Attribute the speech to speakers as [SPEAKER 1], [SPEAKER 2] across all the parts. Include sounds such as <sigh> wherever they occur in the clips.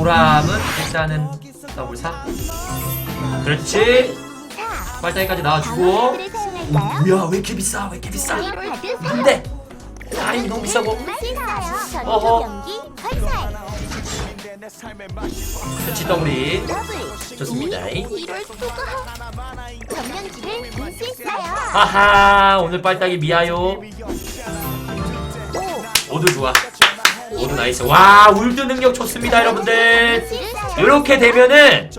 [SPEAKER 1] 보람은 일단은 더블 4 그렇지 빨다이까지 나와주고 오? 뭐야 왜 이렇게 비싸 왜 이렇게 비싸. 근데 타임이 너무 비싸고. 어허. 그렇지 더블이
[SPEAKER 2] 더블.
[SPEAKER 1] 좋습니다. 하하 오늘 빨딱이 미아요
[SPEAKER 2] 오.
[SPEAKER 1] 모두 좋아 모두 나이스. 와 울드 능력 좋습니다 여러분들. 이렇게 되면은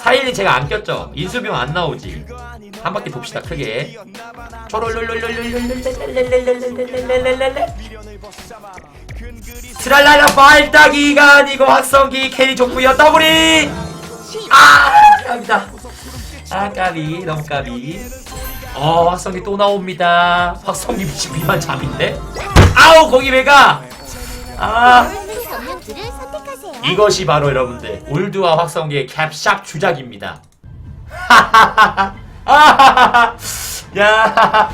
[SPEAKER 1] 4일은 제가 안 꼈죠? 인수병 안 나오지. 한 바퀴 돕시다 크게. 스랄랄라 빨딱이가 아니고 확성기 캐리 좋구요 더블이 아 까비다. 아 까비 너무 까비. 어 확성기 또 나옵니다. 확성기 미친 비만 잡인데 아우 거기 왜가. 아.
[SPEAKER 2] 선택하세요.
[SPEAKER 1] 이것이 바로 여러분들 올드와 확성기의 캡샵 주작입니다. 하하하하 <laughs> 야.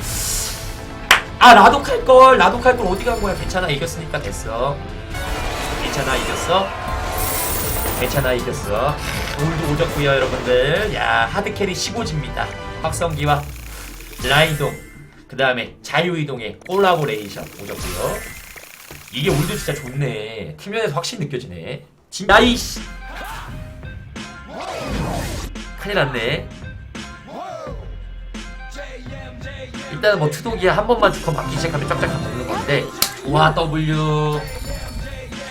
[SPEAKER 1] 아 라독할 걸 라독할 걸 어디 간 거야? 괜찮아 이겼으니까 됐어. 괜찮아 이겼어. 괜찮아 이겼어. 올드 오졌고요 여러분들. 야 하드캐리 15지입니다. 확성기와 라이동 그 다음에 자유이동의 콜라보레이션 오졌고요. 이게 올드 진짜 좋네. 팀면에서 확실히 느껴지네. 진짜 이씨! 큰일 났네. 일단은 뭐 투독이야 한 번만 두컨 맞기 시작하면 쫙쫙 먹는 건데. 좋아 W.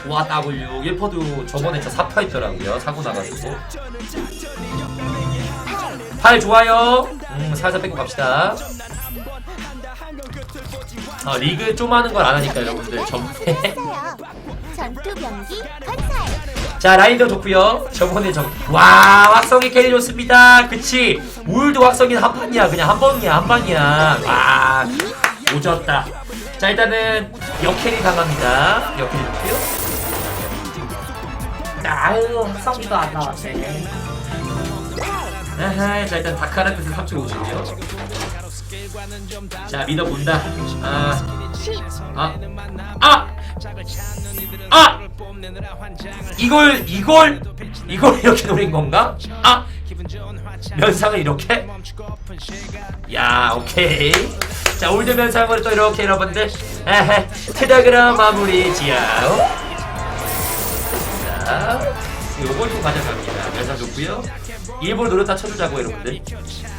[SPEAKER 1] 좋아 W. 1퍼도 저번에 진짜 사파 했더라고요. 사고 나가지고. 팔 좋아요. 음 살살 빼고 갑시다 어, 리그 좀 하는 걸 안 하니까 여러분들
[SPEAKER 2] 활살.
[SPEAKER 1] 자 라인도 좋고요. 저번에 저와 확성이 캐리 좋습니다. 그치? 울드 확성이는 한 판이야. 그냥 한 번이야 한 방이야. 와 오졌다. 자 일단은 역캐리 당합니다. 역캐리 좋고요. 자, 아유 확성기도 안 나왔네. 아하, 자 일단 다카라 뜻은 3.5죠 자 믿어본다 아,
[SPEAKER 2] 10.
[SPEAKER 1] 아, 아, 아, 이걸 이걸 이걸 이렇게 노린 건가? 아, 면상을 이렇게? 야, 오케이. 자, 올드 면상으로 또 이렇게 여러분들, 에헤, 트다그라 마무리 지야오. 자, 요걸 좀 가져갑니다. 면상 좋고요. 일본 노렸다 쳐주자고 여러분들.